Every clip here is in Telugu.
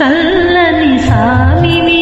చల్లని సామివి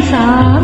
sao